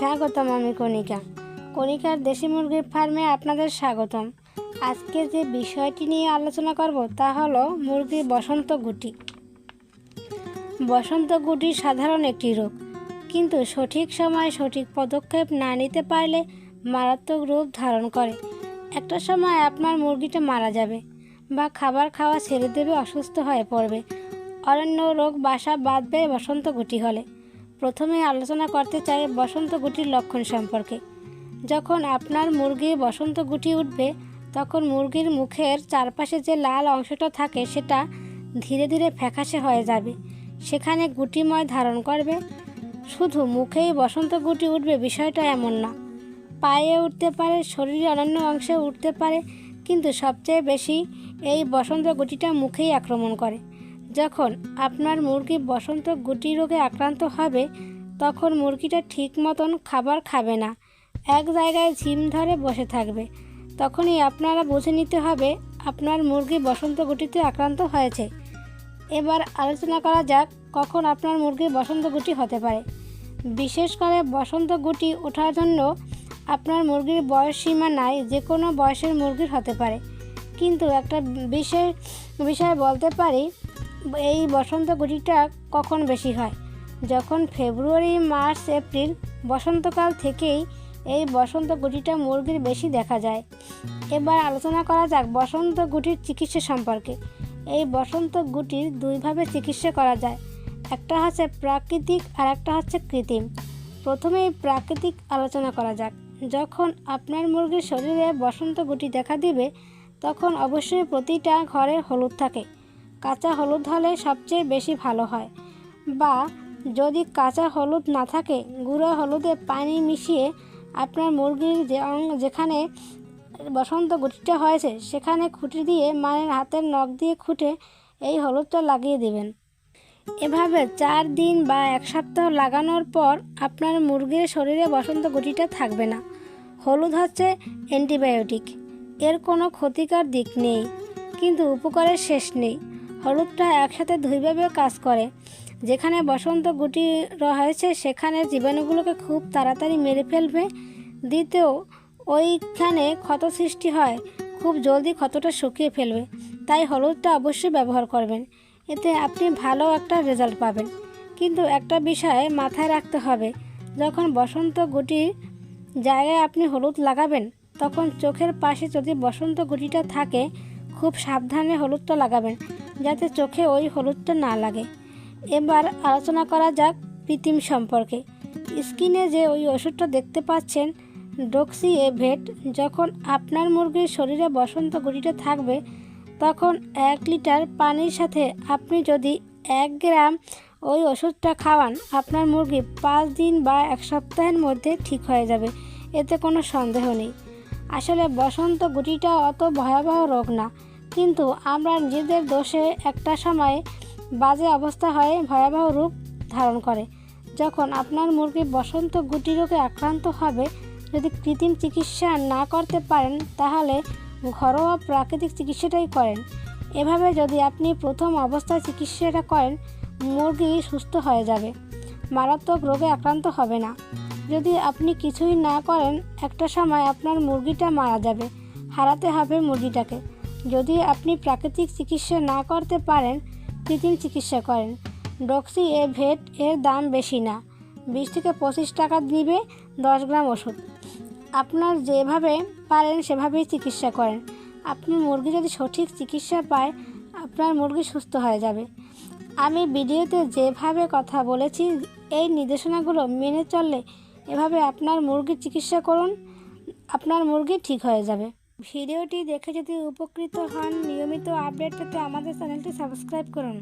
স্বাগতম আমি কণিকা। কণিকার দেশি মুরগির ফার্মে আপনাদের স্বাগতম। আজকে যে বিষয়টি নিয়ে আলোচনা করব তা হলো মুরগির বসন্ত গুটি। বসন্ত গুটি সাধারণ একটি রোগ, কিন্তু সঠিক সময় সঠিক পদক্ষেপ না নিতে পারলে মারাত্মক রূপ ধারণ করে। একটা সময় আপনার মুরগিটা মারা যাবে বা খাবার খাওয়া ছেড়ে দেবে, অসুস্থ হয়ে পড়বে। অরণ্য রোগ বাসা বাঁধবে বসন্ত গুটি হলে। প্রথমে আলোচনা করতে চাই বসন্ত গুটির লক্ষণ সম্পর্কে। যখন আপনার মুরগি বসন্ত গুটি উঠবে, তখন মুরগির মুখের চারপাশে যে লাল অংশটা থাকে, সেটা ধীরে ধীরে ফ্যাকাশে হয়ে যাবে। সেখানে গুটিময় ধারণ করবে। শুধু মুখেই বসন্ত গুটি উঠবে বিষয়টা এমন না। পায়ে উঠতে পারে, শরীরের অন্যান্য অংশে উঠতে পারে, কিন্তু সবচেয়ে বেশি এই বসন্ত গুটিটা মুখেই আক্রমণ করে। যখন আপনার মুরগি বসন্ত গুটি রোগে আক্রান্ত হবে, তখন মুরগিটা ঠিক মতন খাবার খাবে না। এক জায়গায় ঝিম ধরে বসে থাকবে। তখনই আপনারা বুঝে নিতে হবে, আপনার মুরগি বসন্ত গুটিতে আক্রান্ত হয়েছে। এবার আলোচনা করা যাক কখন আপনার মুরগি বসন্ত গুটি হতে পারে। বিশেষ করে বসন্ত গুটি ওঠার জন্য আপনার মুরগির বয়স সীমা নাই, যে কোনো বয়সের মুরগির হতে পারে। কিন্তু একটা বিশেষ বিষয় বলতে পারি এই বসন্ত গুটিটা কখন বেশি হয়? যখন ফেব্রুয়ারি, মার্চ, এপ্রিল, বসন্তকাল থেকেই এই বসন্ত গুটিটা মুরগির বেশি দেখা যায়। এবার আলোচনা করা যাক বসন্ত গুটির চিকিৎসা সম্পর্কে। এই বসন্ত গুটির দুইভাবে চিকিৎসা করা যায়। একটা হচ্ছে প্রাকৃতিক আর একটা হচ্ছে কৃত্রিম। প্রথমেই প্রাকৃতিক আলোচনা করা যাক। যখন আপনার মুরগির শরীরে বসন্ত গুটি দেখা দিবে, তখন অবশ্যই প্রতিটা ঘরে হলুদ থাকে। কাঁচা হলুদ হলে সবচেয়ে বেশি ভালো হয়। বা, যদি কাঁচা হলুদ না থাকে, গুঁড়ো হলুদে পানি মিশিয়ে আপনার মুরগির যে যেখানে বসন্ত গুটিটা হয়েছে, সেখানে খুঁটি দিয়ে মানে হাতের নখ দিয়ে খুঁটে এই হলুদটা লাগিয়ে দিবেন। এভাবে চার দিন বা এক সপ্তাহ লাগানোর পর আপনার মুরগির শরীরে বসন্ত গুটিটা থাকবে না। হলুদ হচ্ছে অ্যান্টিবায়োটিক। এর কোনো ক্ষতিকর দিক নেই, কিন্তু উপকারের শেষ নেই। হলুদটা একসাথে দুইভাবে কাজ করে। যেখানে বসন্ত গুটি রয়েছে, সেখানে জীবাণুগুলোকে খুব তাড়াতাড়ি মেরে ফেলবে। দ্বিতীয়, ওইখানে ক্ষত সৃষ্টি হয়, খুব জলদি ক্ষতটা শুকিয়ে ফেলবে। তাই হলুদটা অবশ্যই ব্যবহার করবেন। এতে আপনি ভালো একটা রেজাল্ট পাবেন। কিন্তু একটা বিষয় মাথায় রাখতে হবে, যখন বসন্ত গুটির জায়গায় আপনি হলুদ লাগাবেন, তখন চোখের পাশে যদি বসন্ত গুটিটা থাকে, খুব সাবধানে হলুদটা লাগাবেন। যাতে চোখে ওই হলুদটা না লাগে। এবার আলোচনা করা যাক কৃত্রিম সম্পর্কে। স্কিনে যে ওই ওষুধটা দেখতে পাচ্ছেন ডক্সি এভেট যখন আপনার মুরগির শরীরে বসন্ত গুটিটা থাকবে, তখন এক লিটার পানির সাথে আপনি যদি এক গ্রাম ওই ওষুধটা খাওয়ান, আপনার মুরগি পাঁচ দিন বা এক সপ্তাহের মধ্যে ঠিক হয়ে যাবে। এতে কোনো সন্দেহ নেই। আসলে বসন্ত গুটিটা অত ভয়াবহ রোগ না। কিন্তু আমরা নিজেদের দোষে একটা সময় বাজে অবস্থা হয়ে ভয়াবহ রূপ ধারণ করে। যখন আপনার মুরগি বসন্ত গুটি রোগে আক্রান্ত হবে, যদি কৃত্রিম চিকিৎসা না করতে পারেন, তাহলে ঘরোয়া প্রাকৃতিক চিকিৎসাটাই করেন। এভাবে যদি আপনি প্রথম অবস্থায় চিকিৎসাটা করেন, মুরগি সুস্থ হয়ে যাবে। মারাত্মক রোগে আক্রান্ত হবে না। যদি আপনি কিছুই না করেন, একটা সময় আপনার মুরগিটা মারা যাবে। হারাতে হবে মুরগিটাকে। যদি আপনি প্রাকৃতিক চিকিৎসা না করতে পারেন, কৃত্রিম চিকিৎসা করেন। ডক্সি এ ভেট এর দাম বেশি না। বিশ থেকে পঁচিশ টাকা নিবে, দশ গ্রাম ওষুধ। আপনার যেভাবে পারেন সেভাবেই চিকিৎসা করেন। আপনি মুরগি যদি সঠিক চিকিৎসা পায়, আপনার মুরগি সুস্থ হয়ে যাবে। আমি ভিডিওতে যেভাবে কথা বলেছি, এই নির্দেশনাগুলো মেনে চললে এভাবে আপনার মুরগির চিকিৎসা করুন, আপনার মুরগি ঠিক হয়ে যাবে। ভিডিওটি দেখে যদি উপকৃত হন নিয়মিত আপডেট পেতে আমাদের চ্যানেলটি সাবস্ক্রাইব করুন।